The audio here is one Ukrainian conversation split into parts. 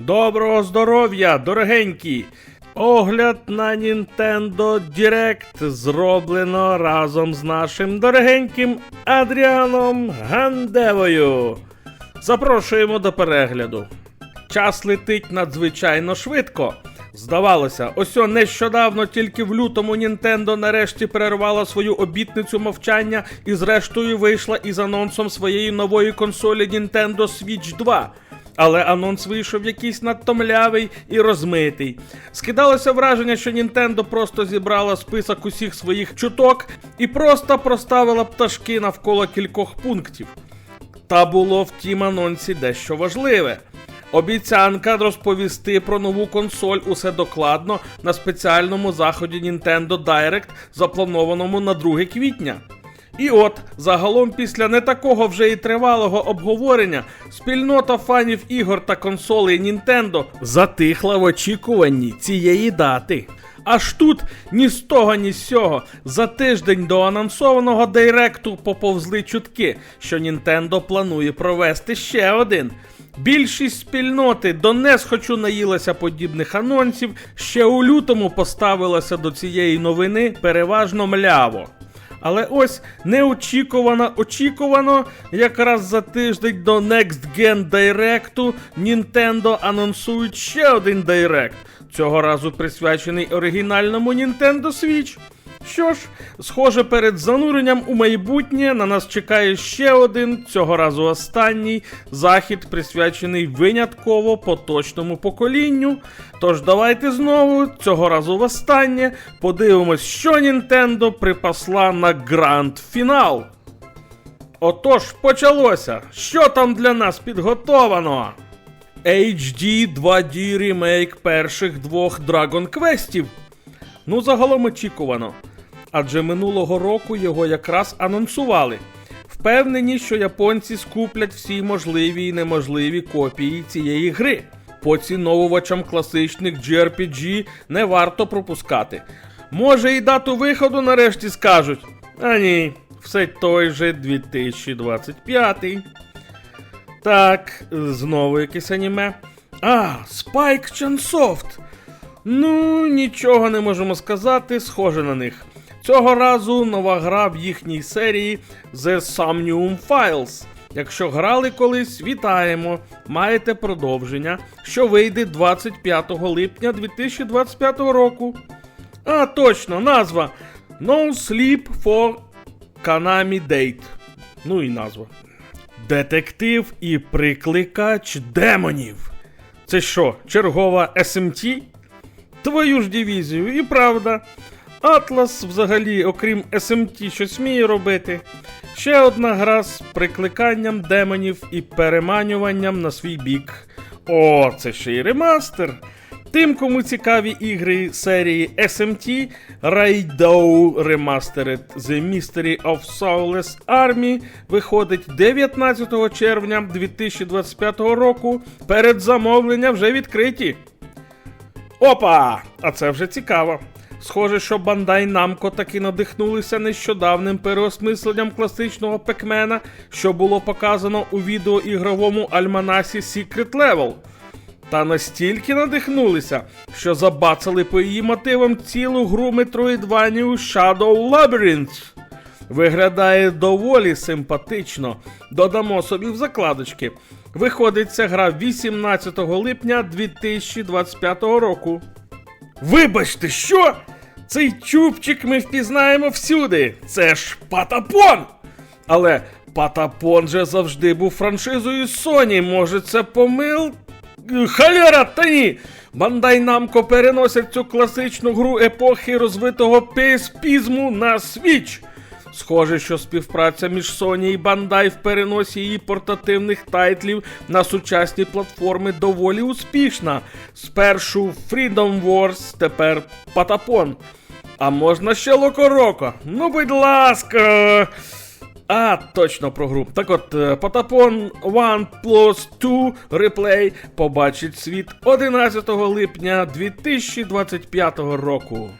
Доброго здоров'я, дорогенькі! Огляд на Nintendo Direct зроблено разом з нашим дорогеньким Адріаном Гандевою. Запрошуємо до перегляду. Час летить надзвичайно швидко. Здавалося, ось нещодавно тільки в лютому Nintendo нарешті перервала свою обітницю мовчання і зрештою вийшла із анонсом своєї нової консолі Nintendo Switch 2. Але анонс вийшов якийсь надто млявий і розмитий. Скидалося враження, що Nintendo просто зібрала список усіх своїх чуток і просто проставила пташки навколо кількох пунктів. Та було в тім анонсі дещо важливе. Обіцянка розповісти про нову консоль усе докладно на спеціальному заході Nintendo Direct, запланованому на 2 квітня. І от, загалом, після не такого вже і тривалого обговорення, спільнота фанів ігор та консолей Nintendo затихла в очікуванні цієї дати. Аж тут ні з того, ні з сього за тиждень до анонсованого директу поповзли чутки, що Nintendo планує провести ще один. Більшість спільноти до несхочу наїлася подібних анонсів, ще у лютому поставилася до цієї новини переважно мляво. Але ось неочікувано, очікувано, якраз за тиждень до Next Gen Direct Nintendo анонсують ще один Direct, цього разу присвячений оригінальному Nintendo Switch. Що ж, схоже, перед зануренням у майбутнє на нас чекає ще один, цього разу останній захід, присвячений винятково поточному поколінню. Тож давайте знову, цього разу востаннє, подивимось, що Nintendo припасла на гранд фінал. Отож, почалося. Що там для нас підготовано? HD 2D ремейк перших двох Dragon Questів. Ну, загалом очікувано. Адже минулого року його якраз анонсували. Впевнені, що японці скуплять всі можливі і неможливі копії цієї гри. Поціновувачам класичних JRPG не варто пропускати. Може і дату виходу нарешті скажуть. А ні, все той же 2025. Так, знову якесь аніме. А, Spike Chunsoft. Ну, нічого не можемо сказати, схоже на них. Цього разу нова гра в їхній серії The Somnium Files. Якщо грали колись, вітаємо! Маєте продовження, що вийде 25 липня 2025 року. А, точно, назва No Sleep for Kanami Date. Ну і назва. Детектив і прикликач демонів. Це що, чергова SMT? Твою ж дивізію, і правда. Атлас взагалі, окрім SMT, щось вміє робити. Ще одна гра з прикликанням демонів і переманюванням на свій бік. О, це ще й ремастер. Тим, кому цікаві ігри серії SMT, Raidou Remastered The Mystery of Soulless Army виходить 19 червня 2025 року. Передзамовлення вже відкриті. Опа! А це вже цікаво. Схоже, що Бандай Namco таки надихнулися нещодавним переосмисленням класичного пекмена, що було показано у відеоігровому альманасі Secret Level. Та настільки надихнулися, що забацали по її мотивам цілу гру Metroidvania Shadow Labyrinth. Виглядає доволі симпатично. Додамо собі в закладочки. Виходить ця гра 18 липня 2025 року. Вибачте, що? Цей чубчик ми впізнаємо всюди. Це ж Патапон! Але Патапон же завжди був франшизою Sony. Може, це помил. Халера, та ні! Бандай Намко переносять цю класичну гру епохи розвитого песпізму на Switch. Схоже, що співпраця між Sony і Bandai в переносі її портативних тайтлів на сучасні платформи доволі успішна. Спершу Freedom Wars, тепер Patapon. А можна ще Локороко? Ну, будь ласка. А, точно про гру. Так от, е, Patapon One Plus 2 Replay побачить світ 11 липня 2025 року.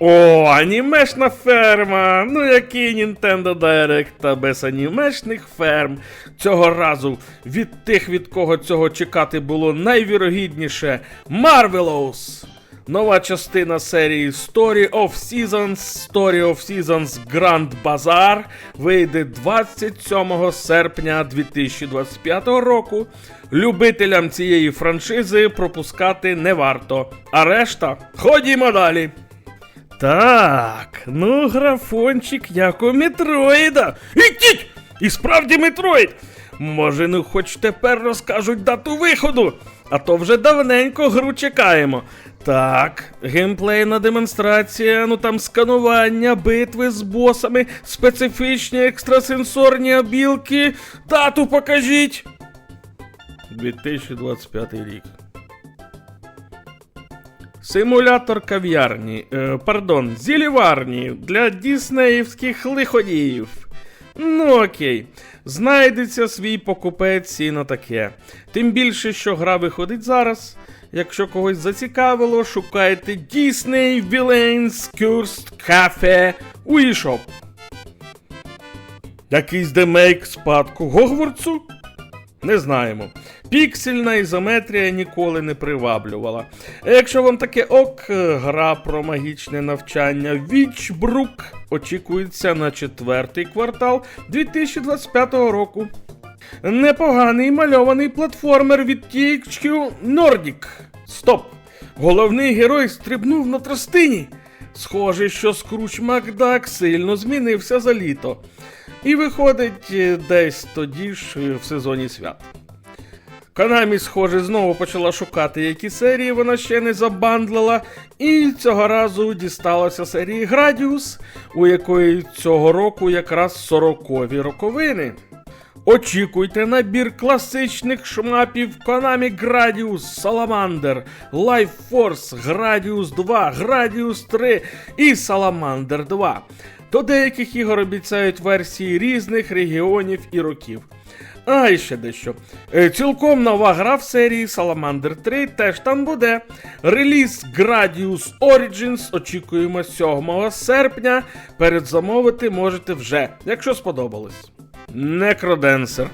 О, анімешна ферма! Ну який Nintendo Direct та без анімешних ферм. Цього разу від тих, від кого цього чекати було найвірогідніше Marvelous! Нова частина серії Story of Seasons, Story of Seasons Grand Bazaar вийде 27 серпня 2025 року. Любителям цієї франшизи пропускати не варто. А решта ходімо далі. Так, ну графончик як у Метроїда. Ідіть! І справді Метроїд! Може, ну хоч тепер розкажуть дату виходу, а то вже давненько гру чекаємо. Так, геймплейна демонстрація, ну там сканування, битви з босами, специфічні екстрасенсорні обілки. Дату покажіть. 2025 рік. Симулятор кав'ярні, е, пардон, зіліварні для діснеївських лиходіїв. Ну окей, знайдеться свій покупець і на таке. Тим більше, що гра виходить зараз. Якщо когось зацікавило, шукайте Disney Villains Cursed Cafe у eShop. Якийсь демейк спадку Гогвардсу? Не знаємо. Піксельна ізометрія ніколи не приваблювала. Якщо вам таке ок, гра про магічне навчання Вічбрук очікується на четвертий квартал 2025 року. Непоганий мальований платформер від THQ Nordic. Стоп! Головний герой стрибнув на тростині. Схоже, що Скруч Макдак сильно змінився за літо. І виходить е, десь тоді ж е, в сезоні свят. Konami, схоже, знову почала шукати, які серії вона ще не забандлила, і цього разу дісталася серії Градіус, у якої цього року якраз 40-ві роковини. Очікуйте набір класичних шмапів Konami Gradius, Salamander, Life Force, Gradius 2, Gradius 3 і Salamander 2. До деяких ігор обіцяють версії різних регіонів і років. А, і ще дещо. Е, Цілком нова гра в серії Salamander 3 теж там буде. Реліз Gradius Origins очікуємо 7 серпня. Передзамовити можете вже, якщо сподобалось. Некроденсер.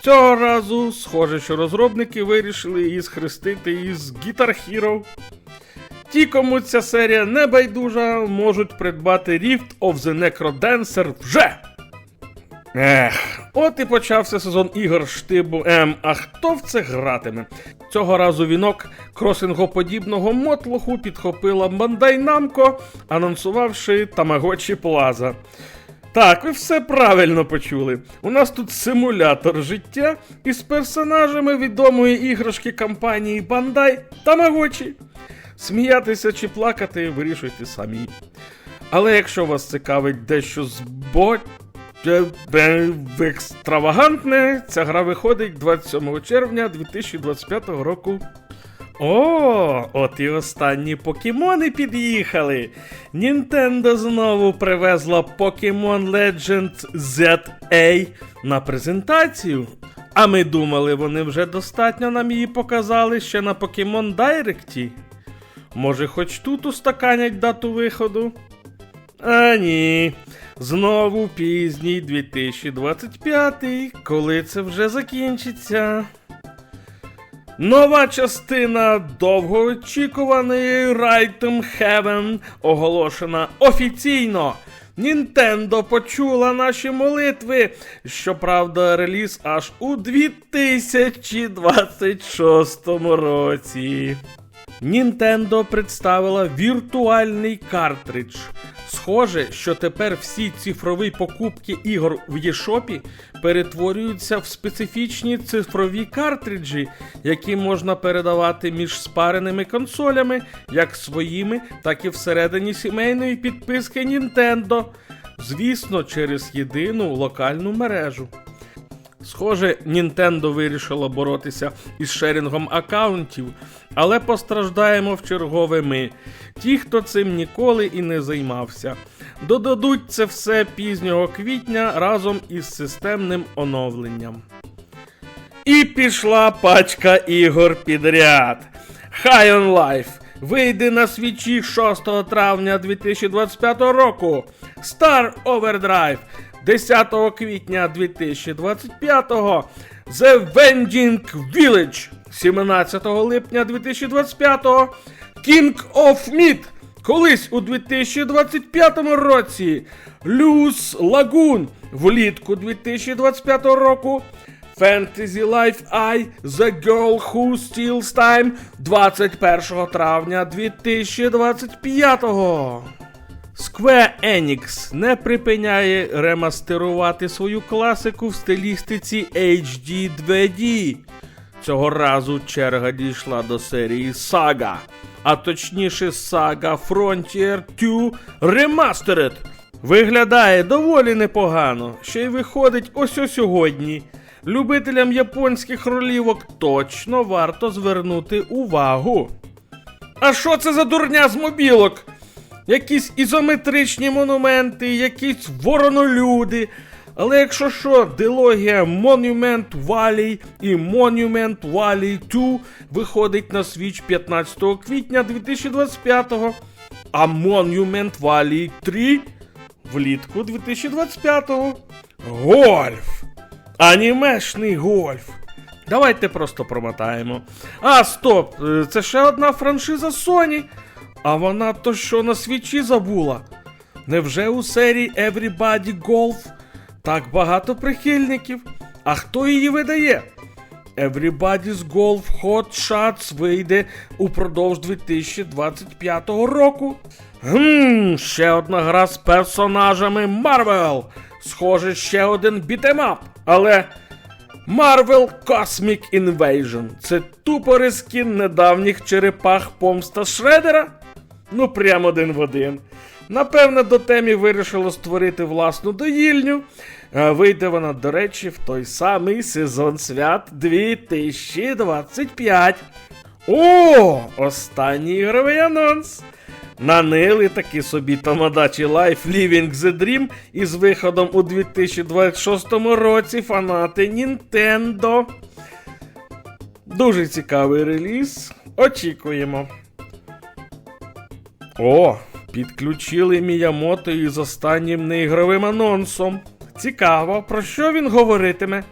Цього разу, схоже, що розробники вирішили її схрестити із Guitar Hero. Ті, кому ця серія не байдужа, можуть придбати Rift of the Necrodancer вже. Ех, от і почався сезон ігор штибу М. А хто в це гратиме? Цього разу вінок кросингоподібного мотлоху підхопила Bandai Namco, анонсувавши Tamagotchi Plaza. Так, ви все правильно почули. У нас тут симулятор життя із персонажами відомої іграшки компанії Bandai Tamagotchi. Сміятися чи плакати вирішуйте самі. Але якщо вас цікавить дещо збо... екстравагантне, ця гра виходить 27 червня 2025 року. О, от і останні покемони під'їхали. Нінтендо знову привезла Pokemon Legend ZA на презентацію. А ми думали, вони вже достатньо нам її показали ще на Pokemon Direct. Може, хоч тут устаканять дату виходу? А ні. Знову пізній 2025, коли це вже закінчиться. Нова частина довгоочікуваної Rhythm Heaven оголошена офіційно. Нінтендо почула наші молитви. Щоправда, реліз аж у 2026 році. Нінтендо представила віртуальний картридж. Схоже, що тепер всі цифрові покупки ігор в Єшопі перетворюються в специфічні цифрові картриджі, які можна передавати між спареними консолями, як своїми, так і всередині сімейної підписки Nintendo. Звісно, через єдину локальну мережу. Схоже, Nintendo вирішило боротися із шерінгом аккаунтів, але постраждаємо в чергове ми, ті, хто цим ніколи і не займався. Додадуть це все пізнього квітня разом із системним оновленням. І пішла пачка ігор підряд. High on Life, вийде на свічі 6 травня 2025 року. Star Overdrive 10 квітня 2025-го The Vending Village 17 липня 2025. King of Meat колись у 2025 році. Luce Lagoon влітку 2025 року. Fantasy Life I The Girl Who Steals Time 21 травня 2025. Square Enix не припиняє ремастерувати свою класику в стилістиці HD 2D. Цього разу черга дійшла до серії Saga, а точніше Saga Frontier 2 Remastered. Виглядає доволі непогано, ще й виходить ось ось сьогодні. Любителям японських ролівок точно варто звернути увагу. А що це за дурня з мобілок? Якісь ізометричні монументи, якісь воронолюди. Але якщо що, дилогія Monument Valley і Monument Valley 2 виходить на свіч 15 квітня 2025-го, а Monument Valley 3 влітку 2025-го. Гольф! Анімешний гольф! Давайте просто промотаємо. А, стоп! е, Це ще одна франшиза Sony. А вона то що на свічі забула? Невже у серії Everybody Golf так багато прихильників? А хто її видає? Everybody's Golf Hot Shots вийде упродовж 2025 року. Гм, ще одна гра з персонажами Marvel. Схоже, ще один бітемап. Але Marvel Cosmic Invasion це тупо рескін недавніх черепах помста Шредера? Ну, прям один в один. Напевне, до темі вирішило створити власну доїльню. Вийде вона, до речі, в той самий сезон свят 2025. О, останній ігровий анонс. Нанили таки собі Тамадачі Life Living the Dream із виходом у 2026 році фанати Nintendo. Дуже цікавий реліз. Очікуємо. О, підключили Міямото із останнім неігровим анонсом. Цікаво, про що він говоритиме?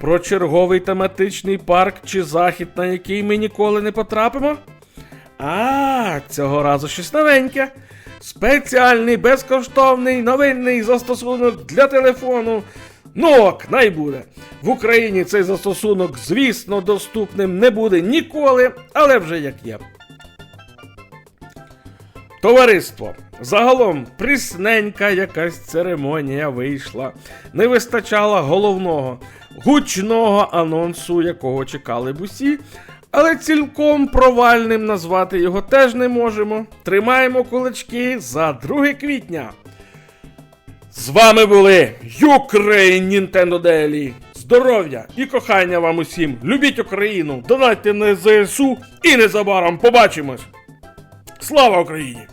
Про черговий тематичний парк чи захід, на який ми ніколи не потрапимо? А, цього разу щось новеньке. Спеціальний безкоштовний новинний застосунок для телефону. Ну ок, най буде. В Україні цей застосунок, звісно, доступним не буде ніколи, але вже як є. Товариство, загалом присненька якась церемонія вийшла. Не вистачало головного, гучного анонсу, якого чекали б усі. Але цілком провальним назвати його теж не можемо. Тримаємо кулачки за 2 квітня. З вами були Ukraine Nintendo Daily. Здоров'я і кохання вам усім. Любіть Україну, донайте на ЗСУ і незабаром побачимось. Слава Україні!